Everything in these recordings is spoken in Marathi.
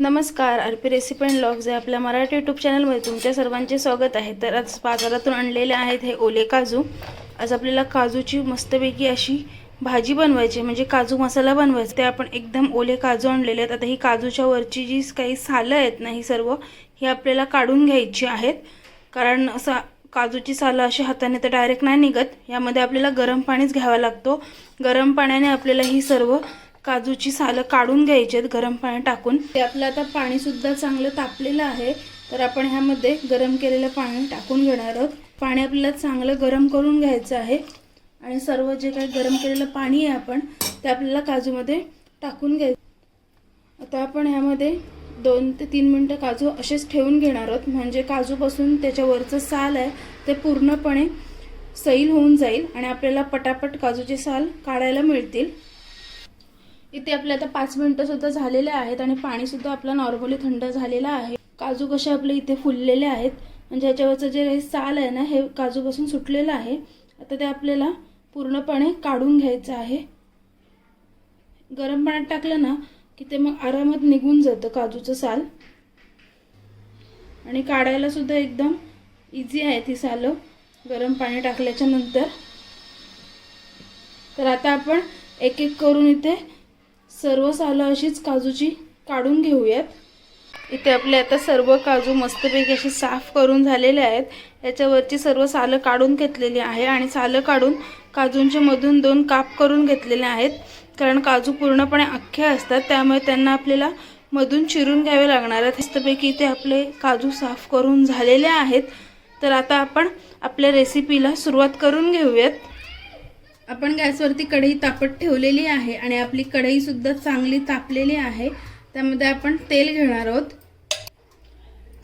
नमस्कार R P recipe and logs आहे आपल्या मराठी यूट्यूब चॅनलमध्ये तुमच्या सर्वांचे स्वागत आहे. तर आज बाजारातून आणलेले आहेत हे ओले काजू. आज आपल्याला काजूची मस्तपैकी अशी भाजी बनवायची म्हणजे काजू मसाला बनवायचा. ते आपण एकदम ओले काजू आणलेले आहेत. आता ही काजूच्या वरची जी काही सालं आहेत ना ही सर्व ही आपल्याला काढून घ्यायची आहेत. कारण असा काजूची सालं अशी हाताने तर डायरेक्ट नाही निघत. यामध्ये आपल्याला गरम पाणीच घ्यावा लागतो. गरम पाण्याने आपल्याला ही सर्व काजूची सालं काढून घ्यायची आहेत गरम पाणी टाकून. ते आपलं आता पाणीसुद्धा चांगलं तापलेलं आहे. तर आपण ह्यामध्ये गरम केलेलं पाणी टाकून घेणार आहोत. पाणी आपल्याला चांगलं गरम करून घ्यायचं आहे. आणि सर्व जे काही गरम केलेलं पाणी आहे आपण ते आपल्याला काजूमध्ये टाकून घ्यायचं. आता आपण ह्यामध्ये दोन ते तीन मिनटं काजू असेच ठेवून घेणार आहोत. म्हणजे काजूपासून त्याच्यावरचं साल आहे ते पूर्णपणे सैल होऊन जाईल आणि आपल्याला पटापट काजूचे साल काढायला मिळतील. इथे आपले आता पाच मिनटंसुद्धा झालेले आहेत आणि पाणी सुद्धा आपलं नॉर्मली थंड झालेलं आहे. काजू कसे आपले इथे फुललेले आहेत म्हणजे याच्यावरचं जे साल आहे ना हे काजूपासून सुटलेलं आहे. आता ते आपल्याला पूर्णपणे काढून घ्यायचं आहे. गरम पाण्यात टाकलं ना की ते मग आरामात निघून जातं काजूचं साल. आणि काढायला सुद्धा एकदम इझी आहे ती सालं गरम पाणी टाकल्याच्या नंतर. तर आता आपण एक एक करून इथे सर्व सालं अशीच काजूची काढून घेऊयात. इथे आपले आता सर्व काजू मस्तपैकी अशी साफ करून झालेले आहेत. याच्यावरची सर्व सालं काढून घेतलेली आहे आणि सालं काढून काजूंच्या मधून दोन काप करून घेतलेले आहेत. कारण काजू पूर्णपणे अख्खे असतात त्यामुळे त्यांना आपल्याला मधून चिरून घ्यावे लागणार आहेत. मस्तपैकी इथे आपले काजू साफ करून झालेले आहेत. तर आता आपण आपल्या रेसिपीला सुरुवात करून घेऊयात. आपण गॅसवरती कढई तापत ठेवलेली आहे आणि आपली कढई सुद्धा चांगली तापलेली आहे. त्यामध्ये आपण तेल घेणार आहोत.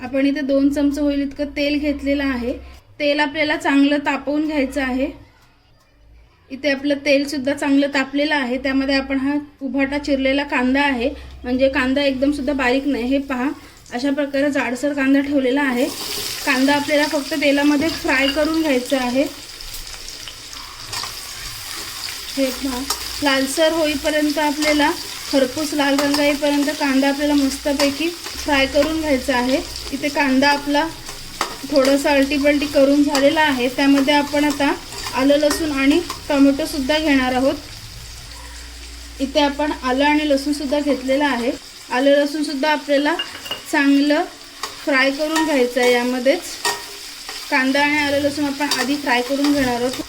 आपण इथे दोन चमच होईल इतकं तेल घेतलेलं आहे. तेल आपल्याला चांगलं तापवून घ्यायचं आहे. इथे आपलं तेलसुद्धा चांगलं तापलेलं आहे. त्यामध्ये आपण हा उभाटा चिरलेला कांदा आहे. म्हणजे कांदा एकदम सुद्धा बारीक नाही. हे पहा अशा प्रकारे जाडसर कांदा ठेवलेला आहे. कांदा आपल्याला फक्त तेलामध्ये फ्राय करून घ्यायचा आहे. हे पहा लालसर होईपर्यंत आपल्याला खरपूस लाल रंग येईपर्यंत कांदा आपल्याला मस्तपैकी फ्राय करून घ्यायचा आहे. इथे कांदा आपला थोडंसं अल्टीपल्टी करून झालेला आहे. त्यामध्ये आपण आता आलं लसूण आणि टोमॅटोसुद्धा घेणार आहोत. इथे आपण आलं आणि लसूणसुद्धा घेतलेलं आहे. आलं लसूणसुद्धा आपल्याला चांगलं फ्राय करून घ्यायचं आहे यामध्येच. कांदा आणि आलं लसूण आपण आधी फ्राय करून घेणार आहोत.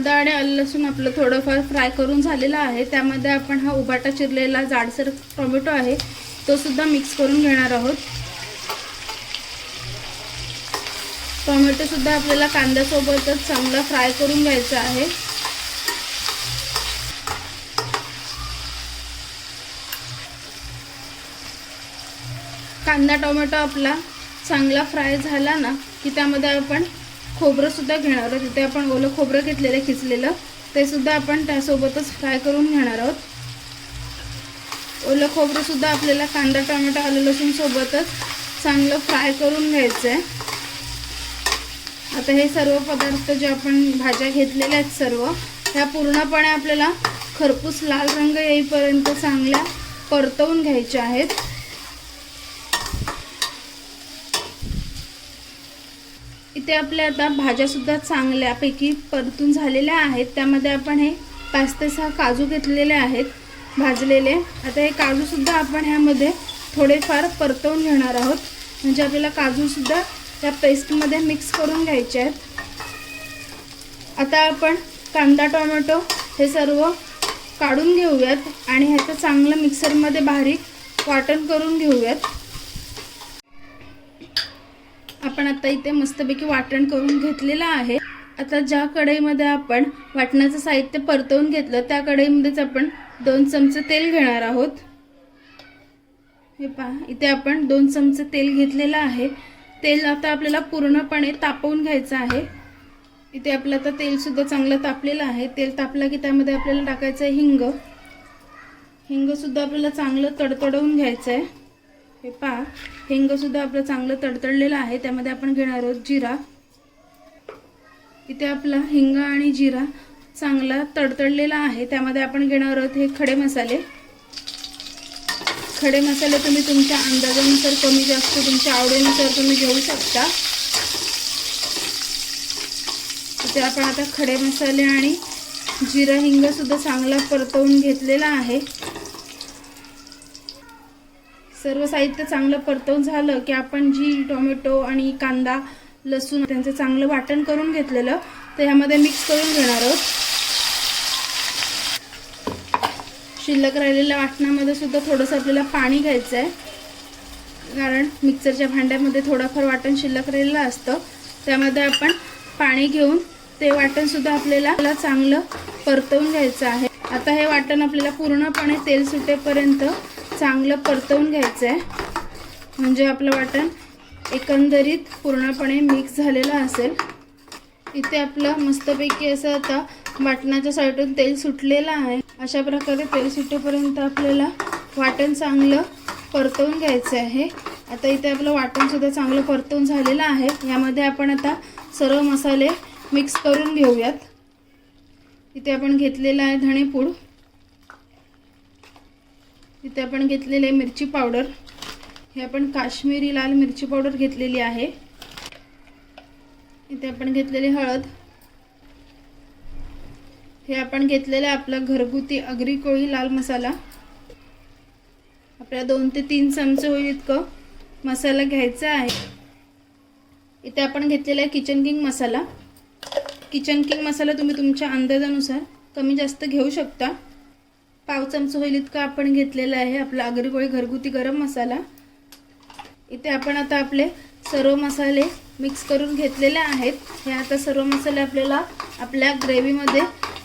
कांदा आणि आलं लसूण आपलं थोडंफार फ्राय करून झालेलं आहे. त्यामध्ये आपण हा उबाटा चिरलेला जाडसर टोमॅटो आहे तो सुद्धा मिक्स करून घेणार आहोत. टोमॅटोसुद्धा आपल्याला कांद्यासोबतच चांगला फ्राय करून घ्यायचा आहे. कांदा टोमॅटो आपला चांगला फ्राय झाला ना की त्यामध्ये आपण खोबरंसुद्धा घेणार आहोत. तिथे आपण ओलं खोबरं घेतलेलं खिचलेलं ते सुद्धा आपण त्यासोबतच फ्राय करून घेणार आहोत. ओलं खोबरंसुद्धा आपल्याला कांदा टोमॅटो आलं लसूण सोबतच चांगलं फ्राय करून घ्यायचं आहे आता हे सर्व पदार्थ जे आपण भाज्या घेतलेल्या आहेत सर्व ह्या पूर्णपणे आपल्याला खरपूस लाल रंग येईपर्यंत चांगल्या परतवून घ्यायच्या आहेत. इथे आपल्या आता भाज्यासुद्धा चांगल्यापैकी परतून झालेल्या आहेत. त्यामध्ये आपण हे पाच ते सहा काजू घेतलेले आहेत भाजलेले. आता हे काजूसुद्धा आपण ह्यामध्ये थोडेफार परतवून घेणार आहोत. म्हणजे आपल्याला काजूसुद्धा त्या पेस्टमध्ये मिक्स करून घ्यायचे आहेत. आता आपण कांदा टोमॅटो हे सर्व काढून घेऊयात आणि ह्याचं चांगलं मिक्सरमध्ये बारीक वाटण करून घेऊयात. आपण आता इथे मस्तपैकी वाटण करून घेतलेलं आहे. आता ज्या कढईमध्ये आपण वाटणाचं साहित्य परतवून घेतलं त्या कढईमध्येच आपण दोन चमचे तेल घेणार आहोत. हे पहा इथे आपण दोन चमचे तेल घेतलेलं आहे. तेल आता आपल्याला पूर्णपणे तापवून घ्यायचं आहे. इथे आपलं आता तेलसुद्धा चांगलं तापलेलं आहे. तेल तापलं की त्यामध्ये आपल्याला टाकायचं आहे हिंग. हिंगसुद्धा आपल्याला चांगलं तडतडवून घ्यायचं आहे हे पहा हिंगसुद्धा आपलं चांगलं तडतडलेलं आहे त्यामध्ये आपण घेणार आहोत जिरा. इथे आपला हिंग आणि जिरा चांगला तडतडलेला आहे त्यामध्ये आपण घेणार आहोत हे खडे मसाले. खडे मसाले तुम्ही तुमच्या अंदाजानुसार कमी जास्त तुमच्या आवडीनुसार तुम्ही घेऊ शकता. इथे आपण आता खडे मसाले आणि जिरा हिंग सुद्धा चांगला परतवून घेतलेला आहे. सर्व साहित्य चांगलं परतवून झालं की आपण जी टोमॅटो आणि कांदा लसूण त्यांचं चांगलं वाटण करून घेतलेलं ते ह्यामध्ये मिक्स करून घेणार आहोत. शिल्लक राहिलेल्या वाटणामध्ये सुद्धा थोडंसं आपल्याला पाणी घ्यायचं आहे कारण मिक्सरच्या भांड्यामध्ये थोडंफार वाटण शिल्लक राहिलेलं असतं. त्यामध्ये आपण पाणी घेऊन ते वाटण सुद्धा आपल्याला चांगलं परतवून घ्यायचं आहे. आता हे वाटण आपल्याला पूर्णपणे तेल सुटेपर्यंत चांगलं परतवून घ्यायचं आहे म्हणजे आपलं वाटण एकंदरीत पूर्णपणे मिक्स झालेलं असेल. इथे आपलं मस्तपैकी असं आता वाटणाच्या साईडून तेल सुटलेलं आहे. अशा प्रकारे तेल सुटेपर्यंत आपल्याला वाटण चांगलं परतवून घ्यायचं आहे. आता इथे आपलं वाटणसुद्धा चांगलं परतवून झालेलं आहे. यामध्ये आपण आता सर्व मसाले मिक्स करून घेऊयात. इथे आपण घेतलेलं आहे धणेपूड. इथे आपण घेतलेले आहे मिरची पावडर. हे आपण काश्मीरी लाल मिरची पावडर घेतलेली आहे. इथे आपण घेतलेली हळद. हे आपण घेतलेलं आहे आपला घरगुती अगरी कोळी लाल मसाला. आपल्या दोन ते तीन चमचे होईल इतकं मसाला घ्यायचा आहे. इथे आपण घेतलेला आहे kitchen king masala. Kitchen king masala तुम्ही तुमच्या अंदाजानुसार कमी जास्त घेऊ शकता. पाव चमचा होईल इतका आपण घेतलेला आहे. आपला आगरी कोळी घरगुती गरम मसाला. इथे आपण आता आपले सर्व मसाले मिक्स करून घेतलेले आहेत. हे आता सर्व मसाले आपल्याला आपल्या ग्रेव्हीमध्ये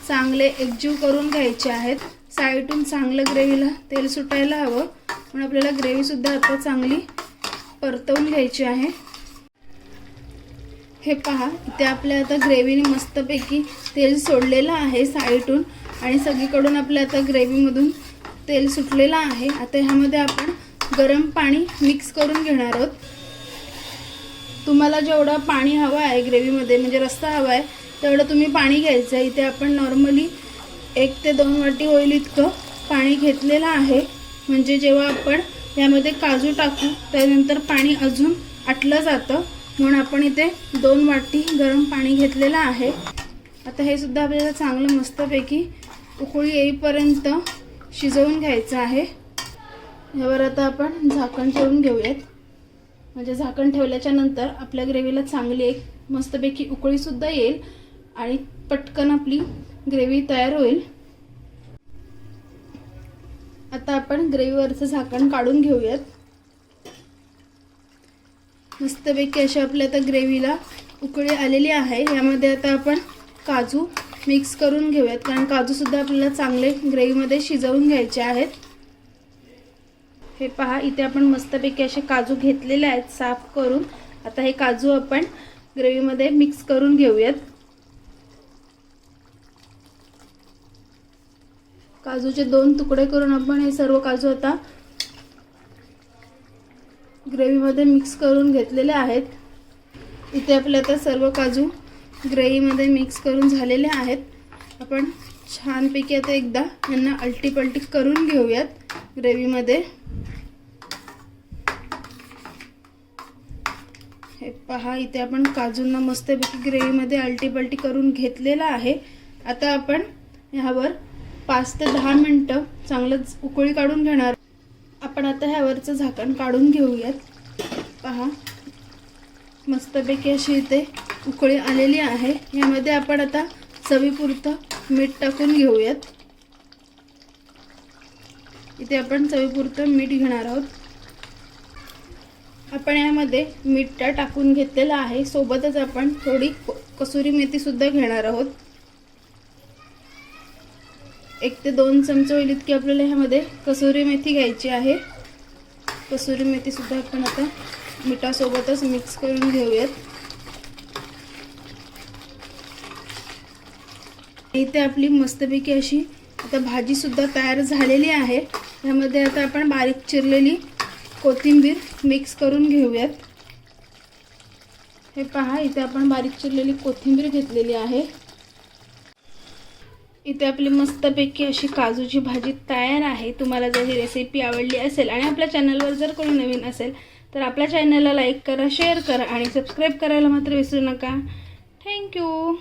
चांगले एकजीव करून घ्यायचे आहेत. साईडून चांगलं ग्रेव्हीला तेल सुटायला हवं. म्हणून आपल्याला ग्रेव्हीसुद्धा आता चांगली परतवून घ्यायची आहे. हे पहा इथे आपल्या आता ग्रेव्हीने मस्तपैकी तेल सोडलेलं आहे साईडून. आणि सगळीकडून आपल्या आता ग्रेव्हीमधून तेल सुटलेलं आहे. आता ह्यामध्ये आपण गरम पाणी मिक्स करून घेणार आहोत. तुम्हाला जेवढं पाणी हवं आहे ग्रेव्हीमध्ये म्हणजे रस्ता हवा आहे तेवढं तुम्ही पाणी घ्यायचं आहे. इथे आपण नॉर्मली एक ते दोन वाटी होईल इतकं पाणी घेतलेलं आहे. म्हणजे जेव्हा आपण यामध्ये काजू टाकू त्यानंतर पाणी अजून आटलं जातं. म्हणून आपण इथे दोन वाटी गरम पाणी घेतलेलं आहे. आता हे सुद्धा आपल्याला चांगलं मस्तपैकी उकळी येईपर्यंत शिजवून घ्यायचं आहे. ह्यावर आता आपण झाकण ठेवून घेऊयात. म्हणजे झाकण ठेवल्याच्या नंतर आपल्या ग्रेव्हीला चांगली एक मस्तपैकी उकळीसुद्धा येईल आणि पटकन आपली ग्रेव्ही तयार होईल. आता आपण ग्रेव्हीवरचं झाकण काढून घेऊयात. मस्तपैकी अशी आपल्या आता ग्रेव्हीला उकळी आलेली आहे. यामध्ये आता आपण काजू मिक्स करून घेऊयात कारण काजूसुद्धा आपल्याला चांगले ग्रेव्हीमध्ये शिजवून घ्यायचे आहेत. हे पहा इथे आपण मस्तपैकी असे काजू घेतलेले आहेत साफ करून. आता हे काजू आपण ग्रेव्हीमध्ये मिक्स करून घेऊयात. काजूचे दोन तुकडे करून आपण हे सर्व काजू आता ग्रेव्हीमध्ये मिक्स करून घेतलेले आहेत. इथे आपले आता सर्व काजू ग्रेव्हीमध्ये मिक्स करून झालेले आहेत. आपण छानपैकी आता एकदा यांना अलटीपलटी करून घेऊयात ग्रेव्हीमध्ये. हे पहा इथे आपण काजूंना मस्तपैकी ग्रेव्हीमध्ये अलटीपलटी करून घेतलेला आहे. आता आपण ह्यावर पाच ते दहा मिनटं चांगलंच उकळी काढून घेणार. आपण आता ह्यावरचं झाकण काढून घेऊयात. पहा मस्तपैकी अशी इथे उकळी आलेली आहे. यामध्ये आपण आता चवीपुरतं मीठ टाकून घेऊयात. इथे आपण चवीपुरतं मीठ घेणार आहोत. आपण यामध्ये मीठ टाकून घेतलेलं आहे. सोबतच आपण थोडी कसुरी मेथी सुद्धा घेणार आहोत. एक ते दोन चमचे होईल इतकी आपल्याला ह्यामध्ये कसुरी मेथी घ्यायची आहे. कसुरी मेथी सुद्धा आपण आता मिठासोबतच मिक्स करून घेऊयात. इथे आपली मस्तपैकी अशी आता भाजीसुद्धा तयार झालेली आहे. यामध्ये आता आपण बारीक चिरलेली कोथिंबीर मिक्स करून घेऊयात. हे पहा इथे आपण बारीक चिरलेली कोथिंबीर घेतलेली आहे. इथे आपली मस्तपैकी अशी काजूची भाजी तयार आहे. तुम्हाला जर ही रेसिपी आवडली असेल आणि आपल्या चॅनलवर जर कोणी नवीन असेल तर आपल्या चॅनलला लाईक करा शेअर करा आणि सबस्क्राईब करायला मात्र विसरू नका. थँक्यू